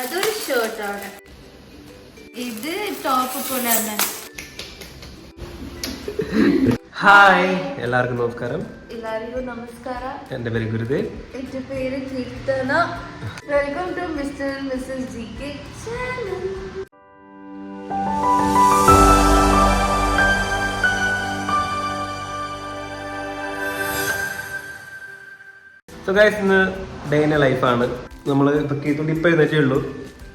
അതൊരു ഷർട്ടാണ് ഇത് ടോപ്പ് പോലെ ഹായ് എല്ലാവർക്കും നമസ്കാരം. എല്ലാവർക്കും നമസ്കാര. എന്റെ പേര് ഗുരുദേവ്. എന്റെ പേര് Keerthana. Welcome to mister missus G K channel ഇന്ന് ഡേന ലൈഫാണ് നമ്മൾ ഇപ്പോൾ കീത്തുട്ടി ഇപ്പോൾ എഴുന്നേറ്റേ ഉള്ളൂ.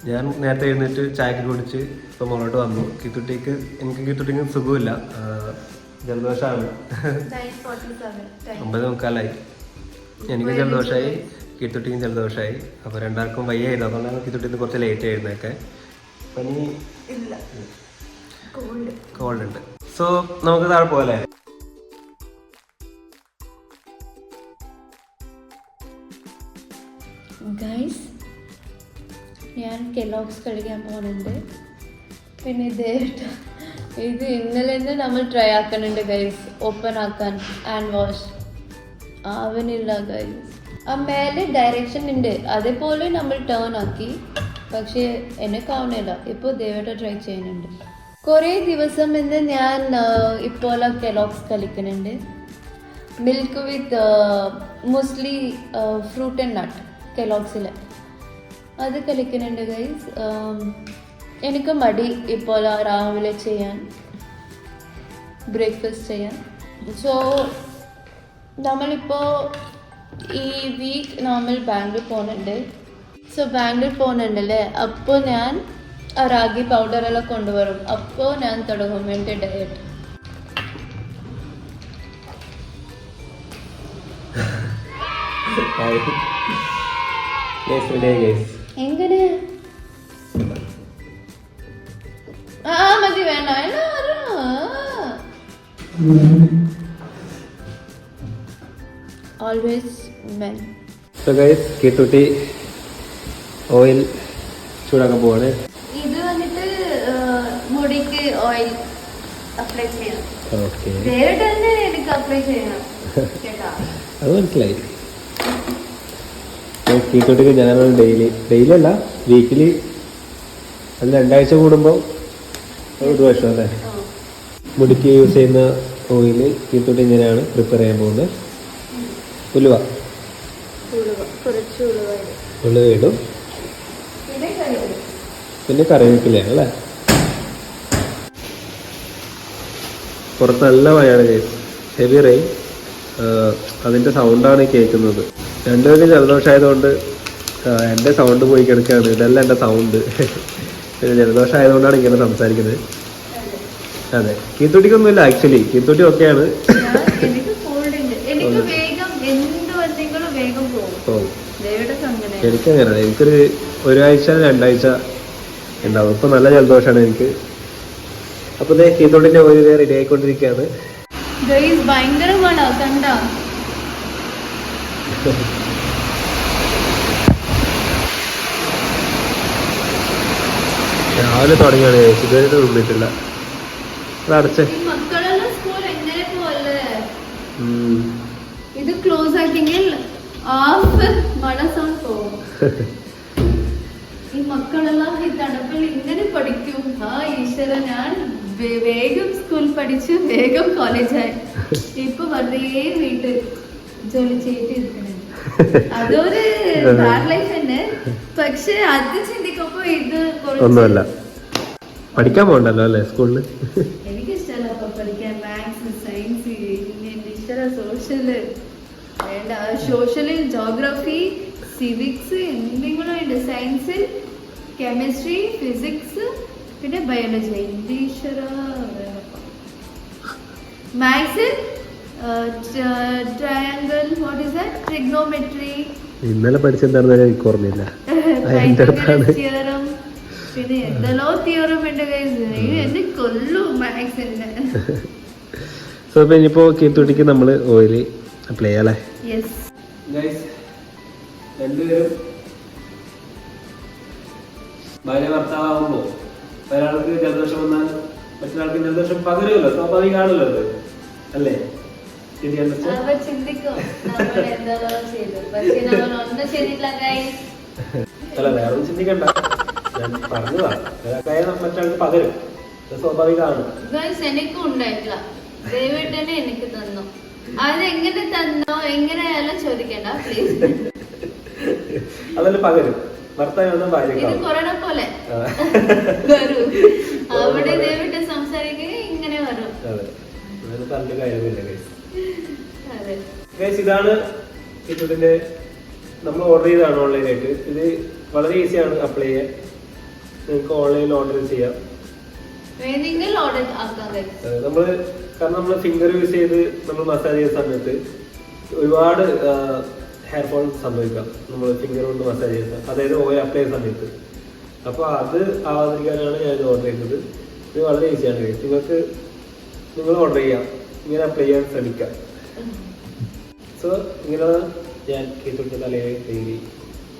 ഞാൻ നേരത്തെ എഴുന്നേറ്റ് ചായക്ക് കുടിച്ച് ഇപ്പോൾ മുകളോട്ട് വന്നു. കീത്തുട്ടിക്ക് എനിക്ക് കീത്തുട്ടിക്ക് സുഖമില്ല. ജലദോഷമാണ് ഒമ്പത് മുക്കാലായി. എനിക്ക് ജലദോഷമായി കീത്തുട്ടിക്കും ജലദോഷമായി അപ്പോൾ രണ്ടാൾക്കും വയ്യായിരുന്നു അതുകൊണ്ടാണ് കീത്തുട്ടിന്ന് കുറച്ച് ലേറ്റ് ആയിരുന്നൊക്കെ പനി കോൾഡ് ഉണ്ട്. സോ നമുക്ക് താഴെ പോലെ ഗൈസ് ഞാൻ കെലോക്സ് കളിക്കാൻ പോകുന്നുണ്ട് പിന്നെ ഇത് ഇത് ഇന്നലെ തന്നെ നമ്മൾ ട്രൈ ആക്കുന്നുണ്ട് ഗൈസ് ഓപ്പൺ ആക്കാൻ ആൻഡ് വാഷ് ആവനില്ല ഗൈസ് ആ മേലെ ഡയറക്ഷൻ ഉണ്ട്. അതേപോലെ നമ്മൾ ടേൺ ആക്കി. പക്ഷേ എനക്കാവുന്നില്ല ഇപ്പോൾ ദേവട്ട ട്രൈ ചെയ്യുന്നുണ്ട്. കുറേ ദിവസം ഇന്ന് ഞാൻ ഇപ്പോൾ കെലോക്സ് കളിക്കുന്നുണ്ട് milk with muesli fruit and nut കെലോക്സിൽ അത് കളിക്കുന്നുണ്ട് ഗൈസ് എനിക്ക് മടി ഇപ്പോൾ രാവിലെ ചെയ്യാൻ ബ്രേക്ക്ഫാസ്റ്റ് ചെയ്യാൻ. സോ നമ്മളിപ്പോൾ ഈ വീക്ക് നമ്മൾ ബാംഗ്ലൂർ പോകുന്നുണ്ട് സോ ബാംഗ്ലൂർ പോകുന്നുണ്ടല്ലേ അപ്പോൾ ഞാൻ ആ റാഗി പൗഡറെല്ലാം കൊണ്ടുവരും. അപ്പോൾ ഞാൻ തുടങ്ങും എന്റെ ഡയറ്റ് എങ്ങനെ? ആ മതി വേണ്ട always men so guys Keethutty oil ചൂടാക്കാൻ പോവാണ്. ഇത് വന്നിട്ട് മുടിക്ക് ഓയിൽ അപ്ലൈ ചെയ്യണം. വേറെ തന്നെ എനിക്ക് അപ്ലൈ ചെയ്യണം. അത് മനസ്സിലായി. കീത്തോട്ടിക്ക് ജനറൽ ഡെയിലി ഡെയിലി അല്ല വീക്കിലി അത് രണ്ടാഴ്ച കൂടുമ്പോൾ ഒരു വർഷം അല്ലേ? മുടിക്ക് യൂസ് ചെയ്യുന്ന ഓയിൽ കീത്തോട്ടി ഇങ്ങനെയാണ് പ്രിപ്പയർ ചെയ്യാൻ പോകുന്നത്. ഉലുവ. ഉലുവ. ഇടും. പിന്നെ കറിവേപ്പിലയാണ് അല്ലേ? പുറത്ത് നല്ല മഴയാണ് ഹെവി റെയിൻ അതിന്റെ സൗണ്ടാണ് കേൾക്കുന്നത് രണ്ടുപേരും ജലദോഷമായതുകൊണ്ട് എന്റെ സൗണ്ട് പോയി കിടക്കുകയാണ്. ഇതല്ല എന്റെ സൗണ്ട് പിന്നെ ജലദോഷമായതുകൊണ്ടാണ് ഇങ്ങനെ സംസാരിക്കുന്നത്. അതെ. കീത്തുട്ടിക്കൊന്നുമില്ല ആക്ച്വലി കീത്തുട്ടി ഒക്കെയാണ്. ഞാൻ- എനിക്ക് കോൾഡ് ഉണ്ട്. എനിക്ക് വേഗം എന്ത് വന്നെങ്കിലും വേഗം പോകും. ഓ. ദേവിടെ അങ്ങനെ എനിക്കങ്ങനെയാണ് എനിക്കൊരു ഒരാഴ്ച രണ്ടാഴ്ച ഉണ്ടാവും. ഇപ്പം നല്ല ജലദോഷമാണ് എനിക്ക്. അപ്പോൾ ഇതേ കീത്തോട്ടിന്റെ ഒരു റെഡി ആയിക്കൊണ്ടിരിക്കുകയാണ്. ഭയങ്കരമാണ് മഴ കണ്ട? രാവിലെ തുടങ്ങിയാണ് ചേച്ചി ഇതുവരെ നിന്നിട്ടില്ല അടച്ചേ. ഇത് ക്ലോസ് ആക്കിയെങ്കിൽ ഹാഫ് മഴ സൗണ്ട് പോകും. ഈ മക്കളെല്ലാം ഈ തണുപ്പിൽ ഇങ്ങനെ പഠിക്കും. ആ ഈശ്വര ഞാൻ വേഗം സ്കൂൾ പഠിച്ചു വേഗം കോളേജായി ഇപ്പൊ വെറുതെ വീട്ടിൽ ജോലി ചെയ്തിട്ട് ഒന്നുമല്ല. പഠിക്കാൻ പോകണ്ടല്ലോ അല്ലേ സ്കൂളിൽ മാത്സ് ഇഷ്ടമല്ല സോഷ്യൽ ജോഗ്രഫി സിവിക്സ് എന്തെങ്കിലും ഉണ്ട്. സയൻസിൽ കെമിസ്ട്രി ഫിസിക്സ് പിന്നെ ബയോളജി ഇംഗ്ലീഷ് ഈശ്വര. മാത്സിൽ triangle what is that trigonometry ഇന്നലെ പഠിച്ചെന്താണെന്ന് എനിക്ക് ഓർമ്മയില്ല. തിയറം പിന്നെ എന്തെല്ലോ തിയറം ഉണ്ട് guys. ഇത് എന്നെ കൊല്ലു മാത്സിന്റെ സോ ഇപ്പം ഇനിയിപ്പോൾ കീത്തുട്ടിക്ക് നമ്മൾ ഓയിൽ അപ്ലൈ ചെയ്യാലേ രണ്ടുപേരും ഭാര്യ ഭർത്താവുമ്പോ ഒരാൾക്ക് ജലദോഷം വന്നാൽ മറ്റൊരാൾക്ക് ജലദോഷം പകരുമല്ലോ. സ്വാഭാവികമാണല്ലോ അത് അല്ലേ? അവ ചിന്തിക്കും. നമ്മൾ പക്ഷെ നമ്മൾ ഒന്നും ചെയ്തില്ല ഗൈസ് അല്ല വേറെ ഒന്നും ചിന്തിക്കണ്ട. ഞാൻ പറഞ്ഞതാണ് മറ്റാൾക്ക് പകരും. സ്വാഭാവികമാണ്. ഗൈസ് എനിക്കും ഉണ്ടായിട്ടില്ല. ദൈവട്ടനെ എനിക്ക് തന്നു. അത് എങ്ങനെ തന്നോ എങ്ങനെയായാലും ചോദിക്കണ്ട പ്ലീസ് അതല്ല പകരും. ഭർത്താവിനൊന്നും വന്ന ഇത് ഭാര്യക്കാവും കൊറോണ പോലെ. വരൂ. അവിടെ ദൈവട്ട് സംസാരിക്കുക ഇങ്ങനെ വരും. അതെ. അതിന് പറഞ്ഞ കാര്യമില്ല കേസ് ഗൈസ് ഇതാണ് ഇതിന്റെ നമ്മൾ ഓർഡർ ചെയ്താണ് ഓൺലൈനായിട്ട് ഇത് വളരെ ഈസിയാണ് അപ്ലൈ ചെയ്യാൻ. നിങ്ങൾക്ക് ഓൺലൈനിൽ ഓർഡർ ചെയ്യാം. നമ്മൾ കാരണം നമ്മൾ ഫിംഗർ യൂസ് ചെയ്ത് നമ്മൾ മസാജ് ചെയ്യുന്ന സമയത്ത് ഒരുപാട് ഹെയർ ഫോൾ സംഭവിക്കാം. നമ്മൾ ഫിംഗർ കൊണ്ട് മസാജ് ചെയ്യുന്ന അതായത് ഓയിൽ അപ്ലൈ ചെയ്യുന്ന സമയത്ത്. അപ്പോൾ അത് ആവാതിരിക്കാനാണ് ഞാൻ ഇത് ഓർഡർ ചെയ്തത്. ഇത് വളരെ ഈസിയാണ്. നിങ്ങൾക്ക് നിങ്ങൾ ഓർഡർ ചെയ്യാം. ഇങ്ങനെ അപ്ലൈ ചെയ്യാൻ ശ്രമിക്കാം. സോ ഇങ്ങനെ ഞാൻ കേട്ടിട്ട് തലയെ കയറി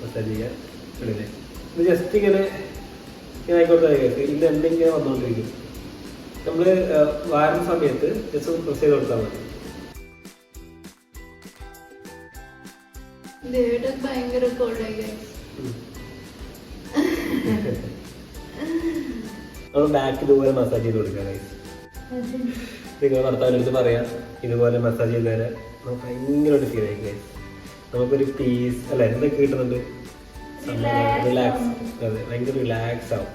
മസാജ് ചെയ്യാൻ ഇടലേ ഇത് ജസ്റ്റ് ഇങ്ങനെ ഇങ്ങനെ ആയിക്കോട്ടെ കേൾക്ക് ഇത് എന്തെങ്കിലും വന്നുകൊണ്ടിരിക്കും നമ്മൾ വാരുന്ന സമയത്ത് ജസ്റ്റ് ഒന്ന് പ്രസ് ചെയ്ത് കൊടുത്താൽ മതി. ഭയങ്കര കോൾഡായി ഗൈസ് നമ്മൾ ബാക്ക് ഇതുപോലെ മസാജ് ചെയ്ത് കൊടുക്കുക guys. നിങ്ങൾ ഭർത്താവിന്റെ അടുത്ത് പറയാം ഇതുപോലെ മസാജ് ചെയ്ത് തരാം നമുക്ക് ഒരു ഫീൽ ആയിരിക്കും. നമുക്കൊരു പീസ് അല്ല? എന്തൊക്കെ കിട്ടുന്നുണ്ട്? റിലാക്സ്. അതെ ഭയങ്കര റിലാക്സ് ആവും.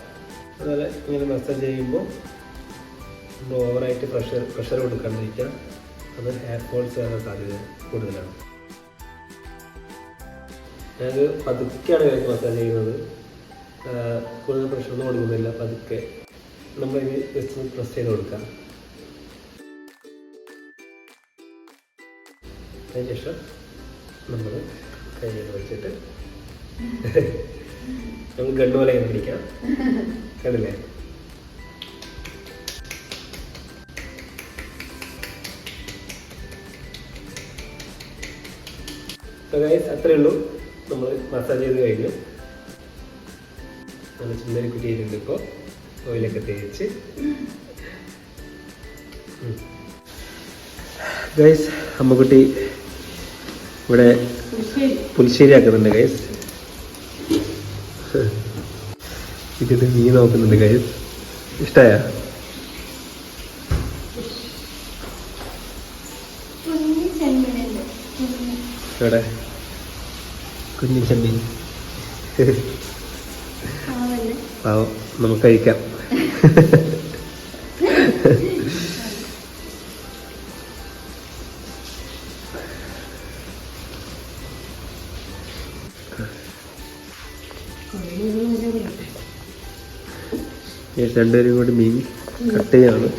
അതുപോലെ ഇങ്ങനെ മസാജ് ചെയ്യുമ്പോൾ നമ്മൾ ഓവറായിട്ട് പ്രഷർ പ്രഷർ കൊടുക്കാണ്ടിരിക്കാം അത് ഹെയർ ഫോൾസ് വരാൻ സാധ്യത കൂടുതലാണ്. ഞാനത് പതുക്കെയാണ് ഇവർക്ക് മസാജ് ചെയ്യുന്നത്. കൂടുതൽ പ്രഷറൊന്നും കൊടുക്കുന്നില്ല. പതുക്കെ. നമ്മളിത് ജസ്റ്റ് പ്രസ് ചെയ്ത് കൊടുക്കാം. അതിനുശേഷം നമ്മൾ കയ്യിൽ വെച്ചിട്ട് നമുക്ക് ഗണ്ണ് പോലെ പിടിക്കാം. കണ്ടില്ലേ? അത്രേ ഉള്ളൂ. നമ്മൾ മസാജ് ചെയ്ത് കഴിഞ്ഞു. നല്ല ചുണ്ടരി കുറ്റിയിട്ടുണ്ട് ഇപ്പോൾ ഓയിലൊക്കെ തേച്ച്. ഗൈസ് അമ്മക്കുട്ടി ഇവിടെ പുൽശ്ശേരി ആക്കുന്നുണ്ട് ഗൈസ് ഇത് നീ നോക്കുന്നുണ്ട് ഗൈസ് ഇഷ്ടമായ ചെമ്മീനുണ്ട്. ഇവിടെ കുഞ്ഞു ചെമ്മീൻ. പാവം. നമുക്ക് കഴിക്കാം. രണ്ടുപേരും കൂടി മീൻ കട്ട് ചെയ്യാണ്.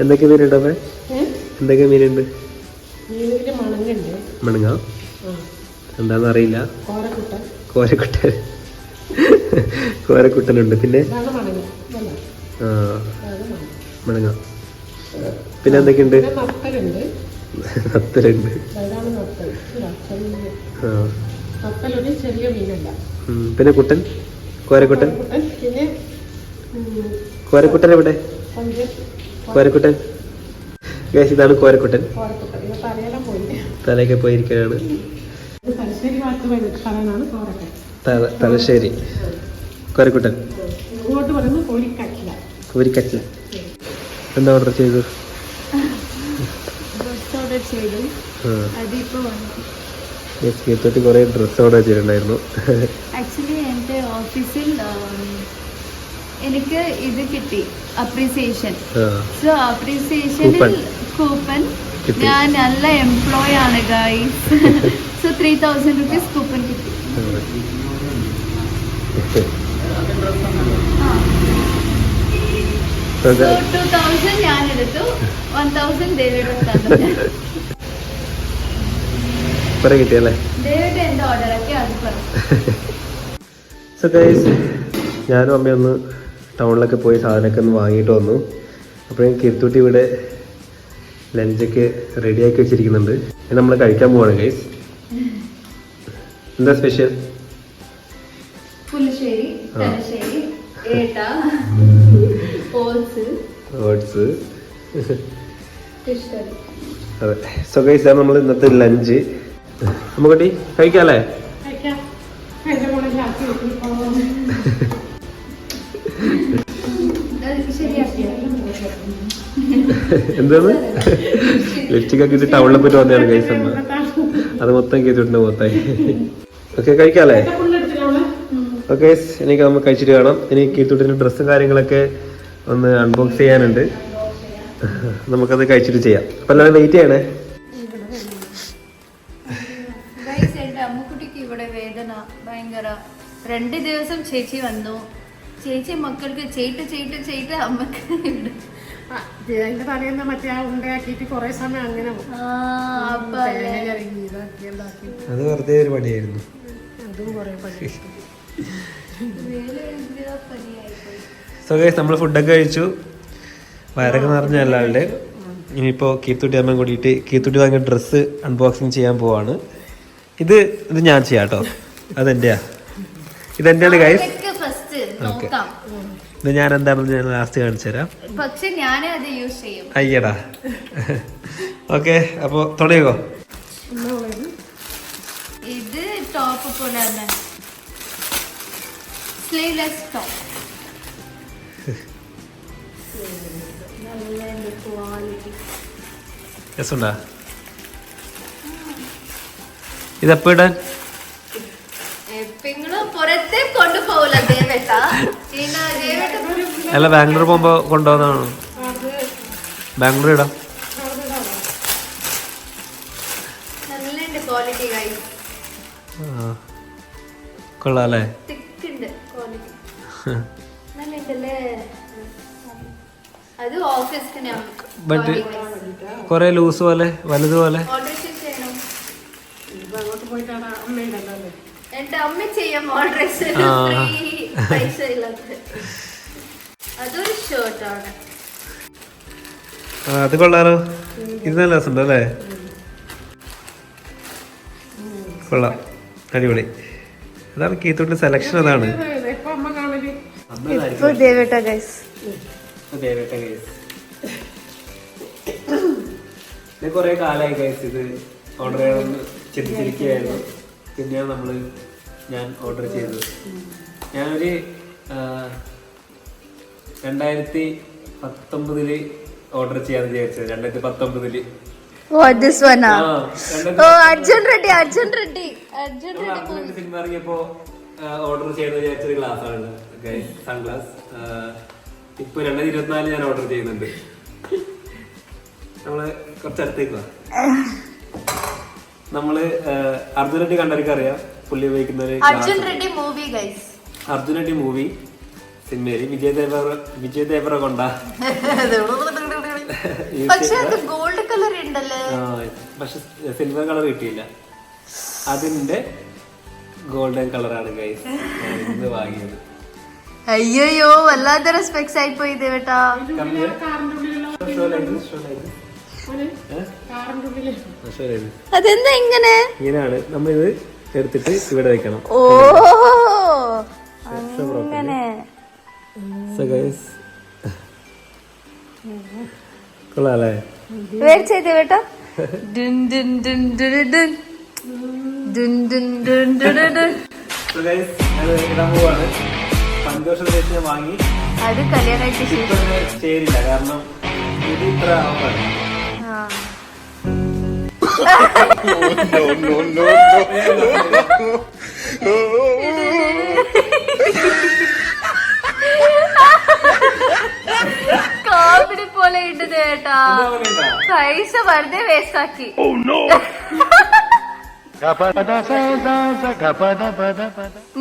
എന്തൊക്കെ മീനുണ്ട് അവൻ എന്തൊക്കെ മീനുണ്ട്? മണങ്ങ? എന്താണെന്ന് അറിയില്ല. കോരക്കുട്ട കോരക്കുട്ടൻ. കോരക്കുട്ടനുണ്ട്. പിന്നെ? ആ. മണങ്ങ. പിന്നെ എന്തൊക്കെയുണ്ട്? നത്തലുണ്ട്. ആ. പിന്നെ കുട്ടൻ? കോരക്കുട്ടൻ? കോരക്കുട്ടൻ എവിടെ? കോരക്കുട്ടൻ? ഗൈസ് ഇതാണ് കോരക്കുട്ടൻ. തലയൊക്കെ പോയിരിക്കുകയാണ്. തലശ്ശേരി. കോരക്കുട്ടൻ. കോരിക്കറ്റില എന്താ ഓർഡർ ചെയ്തു ഡ്രസ് ഓർഡർ ചെയ്തു ആ അതിപ്പോ കീർത്തോട്ടി കുറേ ഡ്രസ്സ് ഓർഡർ ചെയ്തിട്ടുണ്ടായിരുന്നു. ആക്ച്വലി ഓഫീസിൽ എനിക്ക് ഇത് കിട്ടി അപ്രീസിയേഷൻ സോ അപ്രീസിയേഷനിൽ. കൂപ്പൺ ഞാൻ നല്ല എംപ്ലോയി ആണ് guys so three thousand rupees coupon കിട്ടി. ടു തൗസൻഡ് ഞാൻ എടുത്തു. വൺ തൗസൻഡ് ദേവിയുടെ ഡേവിഡ് എന്റെ കിട്ടിയല്ലേ? ദേവിയുടെ ഓർഡർ ഒക്കെ അത് പറഞ്ഞു സോ ഗൈസ് ഞാനും അമ്മയൊന്ന് ടൗണിലൊക്കെ പോയി സാധനമൊക്കെ ഒന്ന് വാങ്ങിയിട്ട് വന്നു. അപ്പോഴേക്കും കിരുത്തൂട്ടി ഇവിടെ ലഞ്ചൊക്കെ റെഡിയാക്കി വെച്ചിരിക്കുന്നുണ്ട്. ഇനി നമ്മൾ കഴിക്കാൻ പോവാണ് ഗൈസ് എന്താ സ്പെഷ്യൽ ഓട്സ് അതെ. സോ ഗൈസ് നമ്മൾ ഇന്നത്തെ ലഞ്ച്. നമുക്കുട്ടി കഴിക്കാല്ലേ? എന്താണ്? ലിപ്സ്റ്റിക് ഒക്കെ ഇട്ട് ടൗണിൽ പോയിട്ട് വന്നതാണ് കൈസ് അമ്മ അത് മൊത്തം കേട്ടിട്ടുണ്ട് മൊത്തമായി ഓക്കെ കഴിക്കാല്ലേ? ഓക്കെ എനിക്ക് നമ്മൾ കഴിച്ചിട്ട് കാണാം. ഇനി കീത്തൂട്ടിന്റെ ഡ്രസ്സും കാര്യങ്ങളൊക്കെ ഒന്ന് അൺബോക്സ് ചെയ്യാനുണ്ട്. നമുക്കത് കഴിച്ചിട്ട് ചെയ്യാം. അപ്പൊ എല്ലാവരും വെയിറ്റ് ചെയ്യണേ. അമ്മുക്കുട്ടിക്ക് വേദന ഭയങ്കര. രണ്ട് ദിവസം ചേച്ചി വന്നു. ചേച്ചി മക്കൾക്ക് ചേട്ട് ചേട്ട് ചേട്ട് അമ്മയ്ക്ക് ഇവിടെ അതിന്റെ തലേന്ന് മറ്റേ ആ ഉണ്ടയാക്കിയിട്ട് കുറെ സമയം അങ്ങനെ അത് വെറുതെ ഒരു പണിയായിരുന്നു. അതും കുറെ പണി. സോ ഗൈസ് നമ്മൾ ഫുഡൊക്കെ കഴിച്ചു. വയറൊക്കെ നിറഞ്ഞ എല്ലാവരുടെ. ഇനിയിപ്പോൾ കീത്തുട്ടി അമ്മ കൂടിയിട്ട് കീത്തുട്ടി വാങ്ങിയ ഡ്രസ്സ് അൺബോക്സിങ് ചെയ്യാൻ പോവാണ്. ഇത് ഇത് ഞാൻ ചെയ്യാട്ടോ കേട്ടോ. അതെന്റെയാ? ഇതെന്റെയാണ് ഗൈസ് ഓക്കെ നോക്കാം. ഇത് ഞാൻ എന്താണെന്ന് ഞാൻ ലാസ്റ്റ് കാണിച്ചു തരാം. പക്ഷെ ഞാനേ അത് യൂസ് ചെയ്യും. അയ്യടാ. ഓക്കെ അപ്പോ തുടങ്ങിയോ ഇത് ടോപ്പ് പോലെ തന്നെ. സ്ലീവ്ലെസ് ടോപ്പ് രസമുണ്ടാ? ഇതെപ്പോ ഇടാൻ? അല്ല ബാംഗ്ലൂർ പോകുമ്പോ കൊണ്ടുപോകുന്നതാണ്? ബാംഗ്ലൂർ ഇടാം. കൊള്ളാല്ലേ? കൊറേ ലൂസ് പോലെ വലുത് പോലെ എന്റെ അമ്മ ചെയ്യാം ആ. പൈസ ഇല്ലാത്ത. അതൊരു ഷർട്ടാണ് അത് കൊള്ളാലോ. ഇത് നല്ല രസമുണ്ട് അല്ലേ? കൊള്ളാം. അടിപൊളി. അതാണ് കീത്തോട്ടിന്റെ സെലക്ഷൻ അതാണ്. കൊറേ കാലായി കാണൽ ഇപ്പൊ ദേവേട്ട ഗൈസ് ഇത് ഓർഡർ ചെയ്യണമെന്ന് ചിന്തിച്ചിരിക്കുകയായിരുന്നു. പിന്നെയാണ് നമ്മൾ ഞാൻ ഓർഡർ ചെയ്തത്. ഞാനൊരു രണ്ടായിരത്തി പത്തൊമ്പതിൽ ഓർഡർ ചെയ്യാന്ന് വിചാരിച്ചത്. രണ്ടായിരത്തി പത്തൊമ്പതിൽ. സിനിമ ഇറങ്ങിയപ്പോ ഓർഡർ ചെയ്യണമെന്ന് വിചാരിച്ചൊരു ഗ്ലാസ് ആണ്. സൺഗ്ലാസ് ഇപ്പൊ രണ്ടായിരത്തി ഇരുപത്തിനാല് ഞാൻ ഓർഡർ ചെയ്യുന്നുണ്ട്. നമ്മൾ കുറച്ചടുത്തേക്ക് വാ. നമ്മൾ അർജുൻ റെഡ്ഡി കണ്ടവർക്ക് അറിയാം പുള്ളി ഉപയോഗിക്കുന്ന ഒരു Arjun Reddy movie guys Arjun Reddy movie സിനിമയിൽ വിജയ് ദേവ വിജയ് പക്ഷെ അത് ഗോൾഡ് കളർ ഉണ്ടല്ലേ? പക്ഷെ സിൽവർ കളർ കിട്ടിയില്ല. അതിന്റെ ഗോൾഡൻ കളറാണ് ഗൈസ് ഇന്ന് വാങ്ങിയത്. അയ്യോ വല്ലാത്ത റെസ്പെക്ട്സ് ആയി പോയി ദേവട്ടാ അതെന്താ ഇങ്ങനെ? ഇങ്ങനെയാണ്. നമ്മളിത് എടുത്തിട്ട് ഇവിടെ വെക്കണം. ഓ. അങ്ങനെ. കൊള്ളാല്ലേ? ഡുൻ ഡുൻ ഡുൻ ഡുൻ ഡുൻ ഡുൻ. ഡുൻ ഡുൻ ഡുൻ ഡുൻ So guys അത് കല്യാണമായിട്ട് ചേരില്ല. കാരണം ഇത് ഇത്ര. no, no, no, കോമഡി പോലെ ഇട്ടത് കേട്ടാ പൈസ വെറുതെ വേസ്റ്റ് ആക്കി. Oh,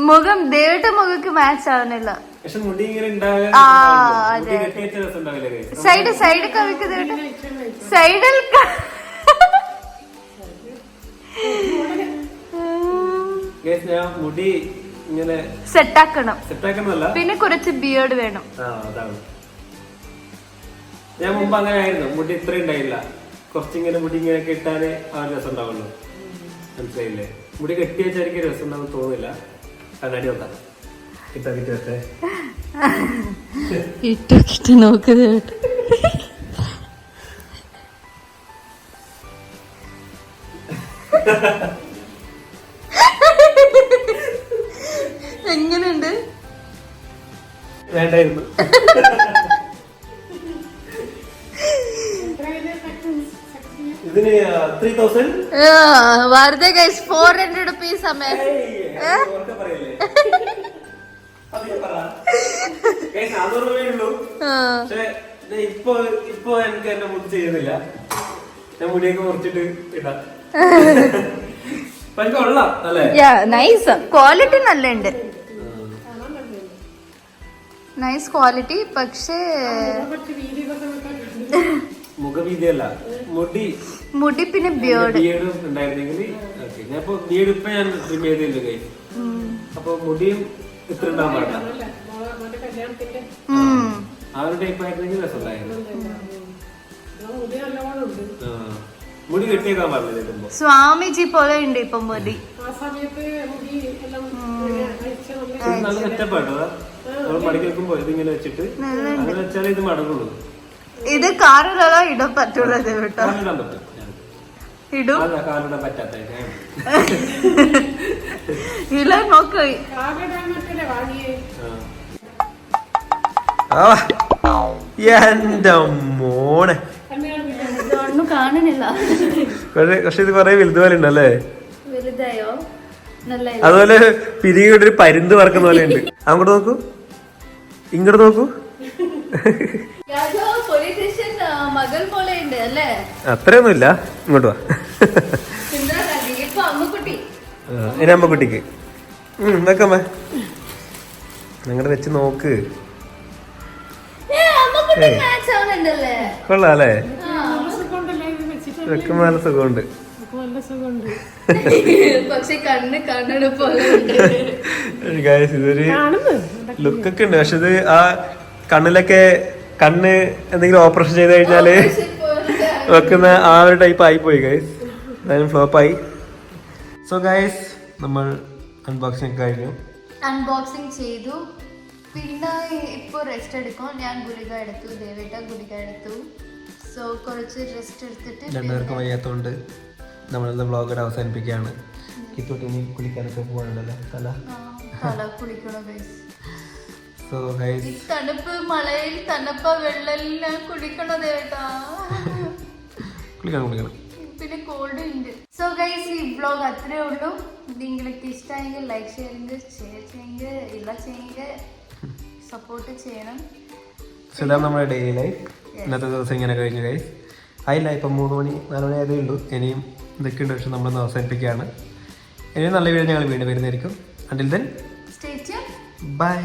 മുഖം ദേട്ട മുഖക്ക് മാച്ച് ആവുന്നില്ല. സൈഡ് സൈഡ് കവിക്ക് സൈഡിൽ ഞാൻ മുടി ഇങ്ങനെ സെറ്റാക്കണം. സെറ്റാക്കണമല്ല പിന്നെ കുറച്ച് ബിയേർഡ് വേണം. ആ അതാണ്. ഞാൻ മുമ്പ് അങ്ങനെ ആയിരുന്നു. മുടി ഇത്ര ഉണ്ടായില്ല. കുറച്ചിങ്ങനെ മുടി ഇങ്ങനെ കെട്ടാനേ ആ ഒരു രസം ഉണ്ടാവുള്ളൂ മനസ്സിലായില്ലേ? മുടി കെട്ടി വെച്ചാൽ എനിക്ക് രസം ഉണ്ടാവും തോന്നില്ല കണ്ണാടി നോക്കാം. കിട്ടാ കിട്ടി വെച്ചേ. കിട്ട്. എങ്ങനെയുണ്ട്? വേണ്ടായിരുന്നു. ഇതിന് ത്രീ തൗസൻഡ് വെറുതെ ഗൈസ് ഫോർ ഹൺഡ്രഡ് റുപ്പീസ് അമ്മേ ഇപ്പൊ ഇപ്പൊ എനിക്ക് എന്നെ മുടി ചെയ്യുന്നില്ല. ഞാൻ മുടിയൊക്കെ മുറിച്ചിട്ട് ഇടാം. നൈസ് ക്വാളിറ്റി നല്ല ഉണ്ട് നൈസ് ക്വാളിറ്റി പക്ഷേ മുഖവീതിയല്ല. മുടി. മുടി പിന്നെ ബിയേർഡ് ബിയേഡ് ഉണ്ടായിരുന്നെങ്കിൽ ഞാൻ ഇപ്പൊ ബിയേഡ് ഇപ്പൊ ഞാൻ ട്രിം ചെയ്തില്ല കൈ. അപ്പൊ മുടിയും ഇത്ര ഉണ്ടാൻ പാടില്ല. ആ ഒരു ടൈപ്പ് ആയിരുന്നെങ്കിൽ രസമുണ്ടായിരുന്നു. മുടി. കെട്ടിയേക്കാൻ പാടില്ല സ്വാമിജി പോലെ ഉണ്ട് ഇപ്പൊ മുടി. നല്ല സെറ്റപ്പാട്ടോ നമ്മൾ മടക്കി വെക്കുമ്പോ ഇതിങ്ങനെ വെച്ചിട്ട് അങ്ങനെ വെച്ചാലേ ഇത് മടങ്ങുള്ളൂ. ഇത് കാറിലോ ഇടാൻ പറ്റുള്ളത് കേട്ടോ. ഇടും. ഇല്ല നോക്ക്. എന്റെ മോനെ. കാണുന്നില്ല. പക്ഷെ ഇത് കൊറേ വലുതുപോലെ ഉണ്ടല്ലേ വലുതായോ? അതുപോലെ പിരിയുടെ ഒരു പരുന്ത് പറക്കുന്ന പോലെ ഉണ്ട്. അങ്ങോട്ട് നോക്കൂ. ഇങ്ങോട്ട് നോക്കൂ. അത്രയൊന്നുമില്ല. ഇങ്ങോട്ട് വാ. ഇനി അമ്മക്കുട്ടിക്ക്. വെക്കമ്മ നിങ്ങടെ വെച്ച് നോക്ക്. കൊള്ളാം അല്ലേ? നല്ല സുഖമുണ്ടല്ലേ ഇത് വെച്ചിട്ട് വെക്കുമ്പോ നല്ല സുഖമുണ്ട്. പക്ഷെ കണ്ണ് കണ്ണട പോലെ ഇതൊരു ലുക്കൊക്കെ ഉണ്ട്. പക്ഷെ ഇത് ആ കണ്ണിലൊക്കെ കണ്ണ് എന്തെങ്കിലും ഓപ്പറേഷൻ ചെയ്ത് കഴിഞ്ഞാൽ വെക്കുന്ന ആ ഒരു ടൈപ്പ് ആയി പോയി ഗൈസ് എന്തായാലും ഫ്ലോപ്പ് ആയി. സോ ഗൈസ് നമ്മൾ അൺബോക്സിംഗ് കഴിഞ്ഞു. അൺബോക്സിംഗ് ചെയ്തു. പിന്നെ ഇപ്പോൾ റെസ്റ്റ് എടുക്കും. ഞാൻ ഗുളിക എടുത്തു. ദേവേട്ട ഗുളിക എടുത്തു. സോ കുറച്ച് റെസ്റ്റ് എടുത്തിട്ട് രണ്ടുപേർക്കും വയ്യാത്തതുകൊണ്ട് നമ്മളിന്ന് വ്ളോഗ് അവസാനിപ്പിക്കുകയാണ്. കിത്തോട്ട് ഇനി കുളിക്കാനൊക്കെ പോകാനുണ്ടല്ലോ തല? സോ ഗൈസ് തണുപ്പ് മഴയിൽ തണുപ്പ വെള്ളമെല്ലാം കുളിക്കണോ കേട്ടാ. കുളിക്കണം കുളിക്കണം. പിന്നെ കോൾഡ് ഉണ്ട്. സോ ഗൈസ് ഈ ബ്ലോഗ് അത്രേ ഉള്ളൂ. നിങ്ങൾക്ക് ഇഷ്ടമായെങ്കിൽ ലൈക്ക് ചെയ്യുക ഷെയർ ചെയ്യുക ഇല്ല ചെയ്യുക സപ്പോർട്ട് ചെയ്യണം. സോ ഇതാണ് നമ്മുടെ ഡെയിലി ലൈഫ് ഇന്നത്തെ ദിവസം ഇങ്ങനെ കഴിഞ്ഞു ഗൈസ് ആയില്ല ഇപ്പം മൂന്ന് മണി നാല് മണി ആയതേ ഉള്ളൂ. ഇനിയും ഇതൊക്കെ ഉണ്ട് പക്ഷെ നമ്മളൊന്ന് അവസാനിപ്പിക്കുകയാണ്. ഇനിയും നല്ല വീഡിയോ ഞങ്ങൾ വീണ്ടും വരുന്നതായിരിക്കും. Until then bye